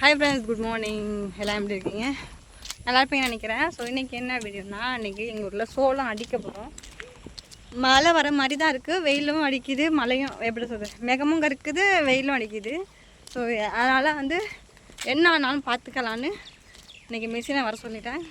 Hi friends good morning எல்லாம் எப்படி இருக்கீங்க? நல்லா இருப்பீங்கன்னு நினைக்கிறேன். ஸோ இன்றைக்கி என்ன வீடியோனா இன்றைக்கி எங்கள் ஊரில் சோளம் அடிக்க போகிறோம் மழை வர மாதிரி தான் இருக்குது வெயிலும் அடிக்குது மழையும் எப்படி சொல்கிறது மேகமும் கருக்குது வெயிலும் அடிக்குது. ஸோ அதனால் வந்து என்ன ஆனாலும் பார்த்துக்கலான்னு இன்றைக்கி மிஷினை வர சொல்லிட்டேன்.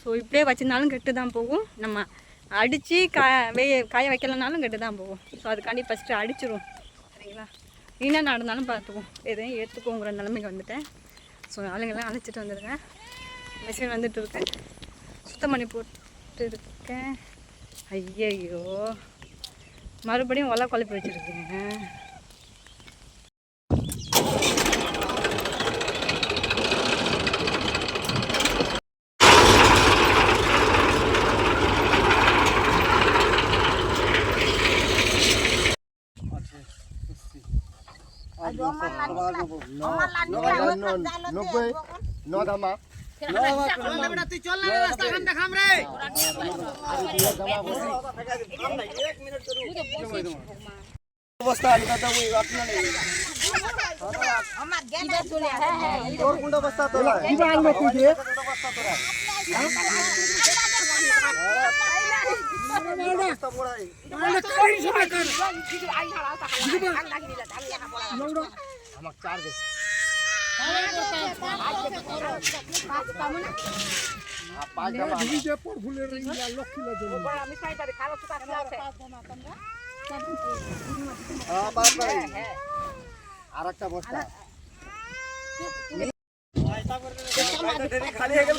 ஸோ இப்படியே வச்சுருந்தாலும் கெட்டு தான் போகும். நம்ம அடித்து கா வெய காய வைக்கலனாலும் கெட்டு தான் போகும். ஸோ அதுக்காண்டி ஃபஸ்ட்டு அடிச்சிரும் சரிங்களா? என்ன நடந்தாலும் பார்த்துக்குவோம். எதையும் ஏற்றுக்கோங்கிற நிலைமைக்கு வந்துட்டேன். ஸோ ஆளுங்கெல்லாம் அழைச்சிட்டு வந்துருக்கேன் மிஷின் வந்துட்டு இருக்கேன் சுத்தம் பண்ணி போட்டு இருக்கேன். ஐயையோ. மறுபடியும் ஒலை குழப்பி வச்சுருக்கேன் নব্বই নধামা তুই চল অবস্থা আমি কথা বলি আপনি আমার গেলে চলে হ্যাঁ হ্যাঁ তোর কোন অবস্থা তোরা কি বানবো তুই রে আমার চার গেছে হ্যাঁ আর একটা বস্তা খালি হয়ে গেল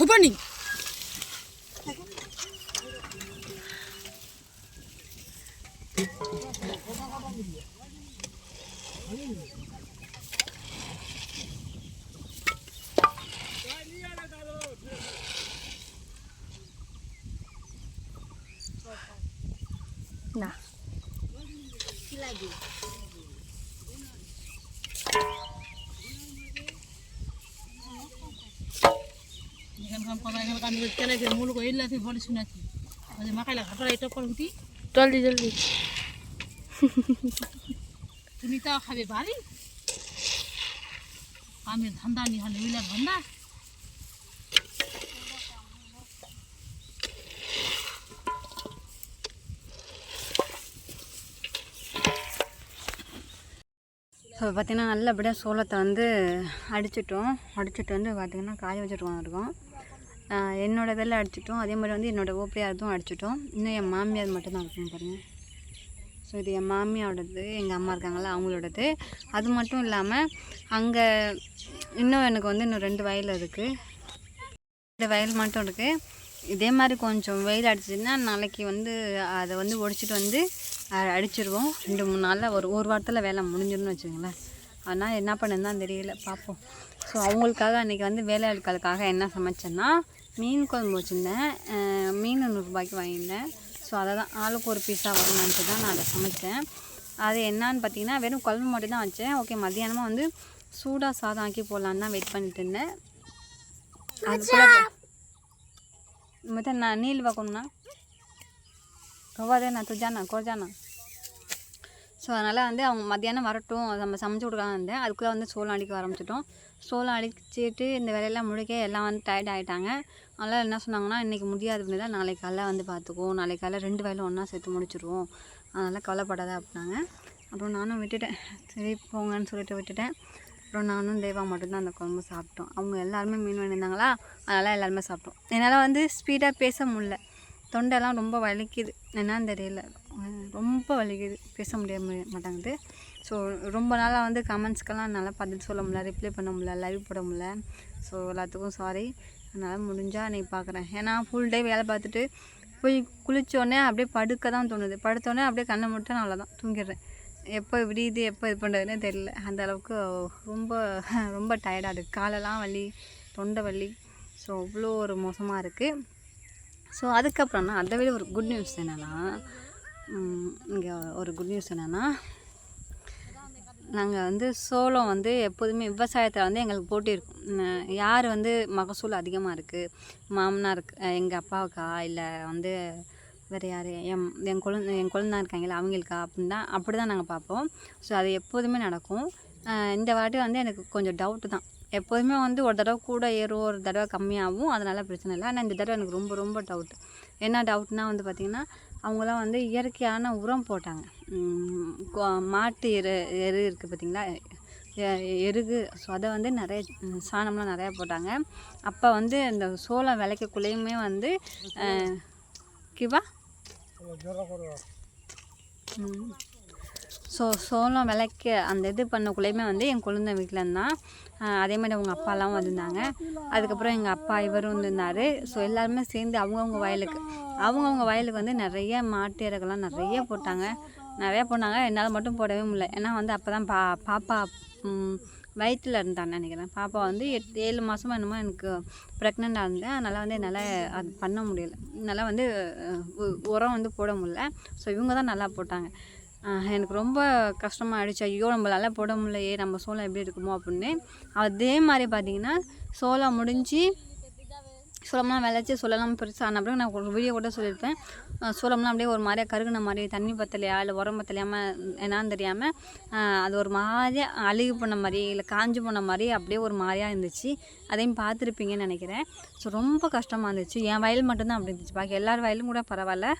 ખબર জলদি জলদি তুমি তাও খাবে বাড়ি কামের ধান্দা নি হলে উইলা ধান্দা ஸோ பார்த்திங்கன்னா நல்லபடியாக சோளத்தை வந்து அடிச்சிட்டோம் அடிச்சிட்டு வந்து பார்த்திங்கன்னா காய வச்சுட்டு இருக்கோம் என்னோடய என்னோட இதில் அடிச்சிட்டோம். அதே மாதிரி வந்து என்னோடய ஓப்படியாரதும் அடிச்சிட்டோம். இன்னும் என் மாமியார் மட்டும் தான் இருக்கும் பாருங்கள் ஸோ இது என் மாமியாரோடது எங்கள் அம்மா இருக்காங்களா அவங்களோடது. அது மட்டும் இல்லாமல் அங்கே இன்னும் எனக்கு வந்து இன்னும் ரெண்டு வயல் இருக்குது இந்த வயல் மட்டும் இருக்குது இதே மாதிரி கொஞ்சம் வெயில் அடிச்சிதுன்னா நாளைக்கு வந்து அதை வந்து ஒடிச்சிட்டு வந்து அடிச்சிருவோம். ரெண்டு மூணு நாளில் ஒரு ஒரு வாரத்தில் வேலை முடிஞ்சிடும்னு வச்சுக்கோங்களேன். ஆனால் என்ன பண்ணுன்னு தான் தெரியல. பார்ப்போம் ஸோ அவங்களுக்காக அன்றைக்கி வந்து வேலை ஆட்களுக்காக என்ன சமைச்சேன்னா மீன் குழம்பு வச்சுருந்தேன். மீன் நூறுரூபாய்க்கு வாங்கியிருந்தேன். ஸோ அதை தான் ஆளுக்கு ஒரு பீஸாக வரணுன்ட்டு தான் நான் அதை சமைத்தேன் அது என்னான்னு பார்த்தீங்கன்னா வெறும் குழம்பு மட்டும் தான் வச்சேன். ஓகே மத்தியானமாக வந்து சூடாக சாதம் ஆக்கி போடலான்னு தான் வெயிட் பண்ணிட்டு இருந்தேன். அதுக்குள்ள நான் நீல் பார்க்கணும்னா? ரொம்ப நான் துஜானா கோஜானா? ஸோ அதனால் வந்து அவங்க மத்தியானம் வரட்டும் நம்ம சமைச்சு கொடுக்கலாம் இருந்தேன். அதுக்குள்ளே வந்து சோளம் அடிக்க ஆரம்பிச்சிட்டோம். சோளம் அடிச்சுட்டு இந்த வேலையெல்லாம் முடிக்க எல்லாம் வந்து டயர்ட் ஆகிட்டாங்க அதனால் என்ன சொன்னாங்கன்னா இன்றைக்கி முடியாது அப்படின்னா நாளைக்கு காலைல வந்து பார்த்துக்குவோம். நாளைக்கு காலைல ரெண்டு வேலை ஒன்றா சேர்த்து முடிச்சிடுவோம் அதனால் கவலைப்படாத அப்படின்னாங்க. அப்புறம் நானும் விட்டுட்டேன். சரி போங்கன்னு சொல்லிட்டு விட்டுட்டேன். அப்புறம் நானும் தேவா மட்டும்தான் அந்த குழம்பு சாப்பிட்டோம். அவங்க எல்லாருமே மீன் வாங்கியிருந்தாங்களா? அதனால் எல்லாருமே சாப்பிட்டோம். என்னால் வந்து ஸ்பீடாக பேச முடில தொண்டைலாம் ரொம்ப வலிக்குது. என்னன்னு தெரியல. ரொம்ப வலிக்குது. பேச முடிய மாட்டேங்குது. ஸோ ரொம்ப நாளாக வந்து கமெண்ட்ஸ்க்கெல்லாம் என்னால் பதில் சொல்ல முடியல ரிப்ளை பண்ண முடியல லைவ் போட முடியல. ஸோ எல்லாத்துக்கும் சாரி அதனால் முடிஞ்சால் நீ பார்க்குறேன் ஏன்னா ஃபுல் டே வேலை பார்த்துட்டு போய் குளித்தோடனே அப்படியே படுக்க தான் தோணுது. படுத்தோடனே அப்படியே கண்ணை மட்டும் நான் அவ்வளோதான் தூங்கிடுறேன். எப்போ விடியுது எப்போ இது பண்ணுறதுனே தெரியல. அந்த அளவுக்கு ரொம்ப ரொம்ப டயர்டாக இருக்குது காலெல்லாம் வலி தொண்டை வலி. ஸோ அவ்வளோ ஒரு மோசமாக இருக்குது ஸோ அதுக்கப்புறம்னா அதை விட ஒரு குட் நியூஸ் என்னென்னா இங்கே ஒரு குட் நியூஸ் என்னென்னா நாங்கள் வந்து சோளம் வந்து எப்போதுமே விவசாயத்தில் வந்து எங்களுக்கு போட்டி இருக்கும் யார் வந்து மகசூல் அதிகமாக இருக்குது மாமனாருக்கு எங்கள் அப்பாவுக்கா இல்லை வந்து வேறு யார் என் என் குழந்தை என் குழந்தை இருக்காங்களா அவங்களுக்கா அப்படின்னு தான் அப்படி தான் நாங்கள் பார்ப்போம். ஸோ அது எப்போதுமே நடக்கும். இந்த வாட்டி வந்து எனக்கு கொஞ்சம் டவுட்டு தான். எப்போதுமே வந்து ஒரு தடவை கூட ஏறும் ஒரு தடவை கம்மியாகும். அதனால் பிரச்சனை இல்லை. ஆனால் இந்த தடவை எனக்கு ரொம்ப ரொம்ப டவுட் என்ன டவுட்னா வந்து பார்த்திங்கன்னா அவங்களாம் வந்து இயற்கையான உரம் போட்டாங்க. மாட்டு எரு எரு இருக்குது பார்த்தீங்களா எருகு. ஸோ அதை வந்து நிறைய சாணம்லாம் நிறையா போட்டாங்க. அப்போ வந்து இந்த சோளம் விளைக்கக்குள்ளேயுமே வந்து கிவா? ஸோ சோளம் விளைக்க அந்த இது பண்ணக்குள்ளேயுமே வந்து என் குழந்தை வீட்டில் இருந்தான் அதே மாதிரி அவங்க அப்பாலாம் வந்திருந்தாங்க. அதுக்கப்புறம் எங்கள் அப்பா இவரும் வந்திருந்தார். ஸோ எல்லாருமே சேர்ந்து அவங்கவுங்க வயலுக்கு அவங்கவுங்க வயலுக்கு வந்து நிறைய மாட்டு இறகுலாம் நிறைய போட்டாங்க. நிறையா போனாங்க. என்னால் மட்டும் போடவே முடியல. ஏன்னா வந்து அப்போ தான் பா பாப்பா வயிற்றில் இருந்தான்னு நினைக்கிறேன். பாப்பா வந்து எட்டு ஏழு மாதமாக என்னமோ எனக்கு ப்ரெக்னெண்ட்டாக இருந்தேன். அதனால் வந்து என்னால் அது பண்ண முடியல. என்னால் வந்து உரம் வந்து போட முடியல. ஸோ இவங்க தான் நல்லா போட்டாங்க. எனக்கு ரொம்ப கஷ்டமாக ஆகிடுச்சு ஐயோ நம்மளால போட முடியலையே நம்ம சோளம் எப்படி இருக்குமோ அப்படின்னு. அதே மாதிரி பார்த்திங்கன்னா சோளம் முடிஞ்சு சோளம்லாம் விளைச்சி சோளம்லாம் பெருசாக ஆன பிறகு நான் ஒரு வீடியோ கூட சொல்லியிருப்பேன். சோளம்லாம் அப்படியே ஒரு மாதிரியா கருகுன மாதிரி தண்ணி பத்தலையா இல்லை உரம் பத்தலையாமல் என்னான்னு தெரியாமல் அது ஒரு மாதிரியாக அழுகி போன மாதிரி இல்லை காஞ்சி போன மாதிரி அப்படியே ஒரு மாதிரியாக இருந்துச்சு. அதையும் பார்த்துருப்பீங்கன்னு நினைக்கிறேன். ஸோ ரொம்ப கஷ்டமாக இருந்துச்சு. என் வயல் மட்டும்தான் அப்படி இருந்துச்சு. பாக்கி எல்லார் வயலும் கூட பரவாயில்ல.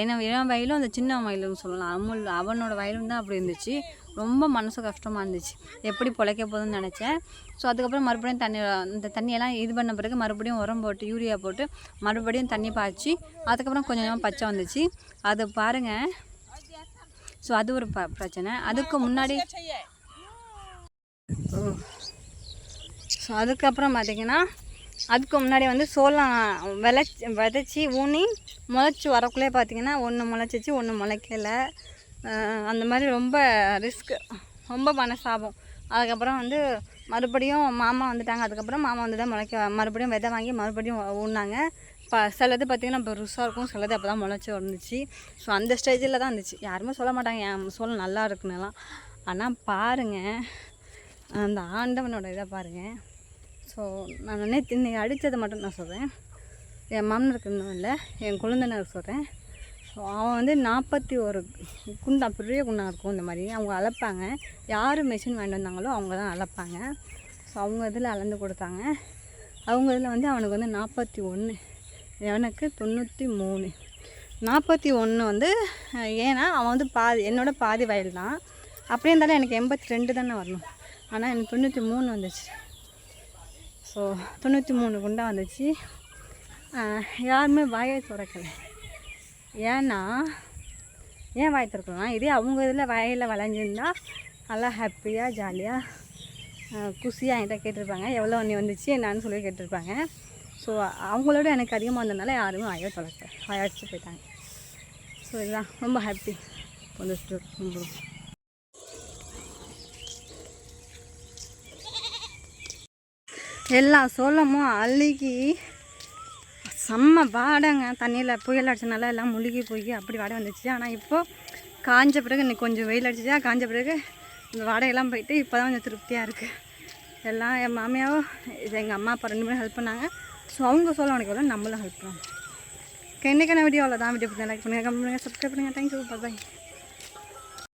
ஏன்னா என் வயலும் அந்த சின்ன வயலுன்னு சொல்லலாம். அமுல் அவனோட வயலும் தான் அப்படி இருந்துச்சு. ரொம்ப மனசு கஷ்டமாக இருந்துச்சு. எப்படி பிழைக்க போகுதுன்னு நினச்சேன். ஸோ அதுக்கப்புறம் மறுபடியும் தண்ணி இந்த தண்ணியெல்லாம் இது பண்ண பிறகு மறுபடியும் உரம் போட்டு யூரியா போட்டு மறுபடியும் தண்ணி பாய்ச்சி அதுக்கப்புறம் கொஞ்சம் கொஞ்சமாக பச்சை வந்துச்சு. அது பாருங்கள் ஸோ அது ஒரு ப பிரச்சனை. அதுக்கு முன்னாடி ஸோ அதுக்கப்புறம் பார்த்தீங்கன்னா அதுக்கு முன்னாடி வந்து சோளம் விளைச்சி விதைச்சி ஊனி முளைச்சி வரக்குள்ளே பார்த்தீங்கன்னா ஒன்று முளைச்சிச்சு ஒன்று முளைக்கல. அந்த மாதிரி ரொம்ப ரிஸ்க்கு ரொம்ப மனசாபம். அதுக்கப்புறம் வந்து மறுபடியும் மாமா வந்துட்டாங்க. அதுக்கப்புறம் மாமா வந்து தான் முளைக்க மறுபடியும் விதை வாங்கி மறுபடியும் ஊனாங்க ப சிலது பார்த்திங்கன்னா இப்போ ருசாக இருக்கும். சிலது அப்போ தான் முளைச்சி வந்துச்சு. ஸோ அந்த ஸ்டேஜில் தான் இருந்துச்சு. யாருமே சொல்ல மாட்டாங்க. என் சோளம் நல்லா இருக்குன்னுலாம் ஆனால் பாருங்கள் அந்த ஆண்டவனோட இதை பாருங்கள் ஸோ நான் நேற்று இன்னைக்கு அடித்ததை மட்டும் நான் சொல்கிறேன் என் மாமனருக்கு இன்னும் இல்லை. என் குழந்தைனருக்கு சொல்கிறேன் அவன் வந்து நாற்பத்தி ஒரு குண்டா பெரிய குண்டா இருக்கும் இந்த மாதிரி. அவங்க அளப்பாங்க. யார் மிஷின் வாங்கிட்டு வந்தாங்களோ அவங்க தான் அளப்பாங்க. ஸோ அவங்க இதில் அளந்து கொடுத்தாங்க. அவங்க இதில் வந்து அவனுக்கு வந்து நாற்பத்தி ஒன்று எனக்கு தொண்ணூற்றி மூணு. நாற்பத்தி ஒன்று வந்து ஏன்னா அவன் வந்து பாதி என்னோடய பாதி வயல் தான். அப்படியே இருந்தாலும் எனக்கு எண்பத்தி ரெண்டு தானே வரணும். ஆனால் எனக்கு தொண்ணூற்றி மூணு வந்துச்சு. ஸோ தொண்ணூற்றி மூணு குண்டா வந்துச்சு. யாருமே வாயை துறக்கலை. ஏன்னா ஏன் வாய் திறக்கலாம் இதே அவங்க இதில் வயலில் விளைஞ்சிருந்தா நல்லா ஹாப்பியாக ஜாலியாக குஷியாக என்கிட்ட கேட்டிருப்பாங்க. எவ்வளோ ஒன்று வந்துச்சு? என்னான்னு சொல்லி கேட்டிருப்பாங்க. ஸோ அவங்களோட எனக்கு அதிகமாக வந்ததுனால யாருமே வாயை தொலைக்க வாயடிச்சு போயிட்டாங்க. ஸோ இதுதான். ரொம்ப ஹாப்பி வந்துட்டு ரொம்ப எல்லா சோளமும் அழுகி செம்ம வாடைங்க. தண்ணியில் புயல் அடிச்சனால எல்லாம் முழுகி போய் அப்படி வாடை வந்துச்சு ஆனால் இப்போது காஞ்ச பிறகு இன்னைக்கு கொஞ்சம் வெயில் அடிச்சிச்சா காஞ்ச பிறகு இந்த வாடையெல்லாம் போயிட்டு இப்போ தான் கொஞ்சம் திருப்தியாக இருக்குது எல்லாம் என் மாமியாவோ இது எங்கள் அம்மா அப்பா ரெண்டு பேரும் ஹெல்ப் பண்ணாங்க. ஸோ அவங்க சொல்ல உனக்கு எவ்வளோ நம்மளும் ஹெல்ப் பண்ணுவோம் இன்றைக்கான வீடியோ அவ்வளோதான் வீடியோ பிடிச்சா லைக் பண்ணுங்கள் கமெண்ட் பண்ணுங்கள் சப்ஸ்கிரைப் பண்ணுங்கள் தேங்க்யூ பாய்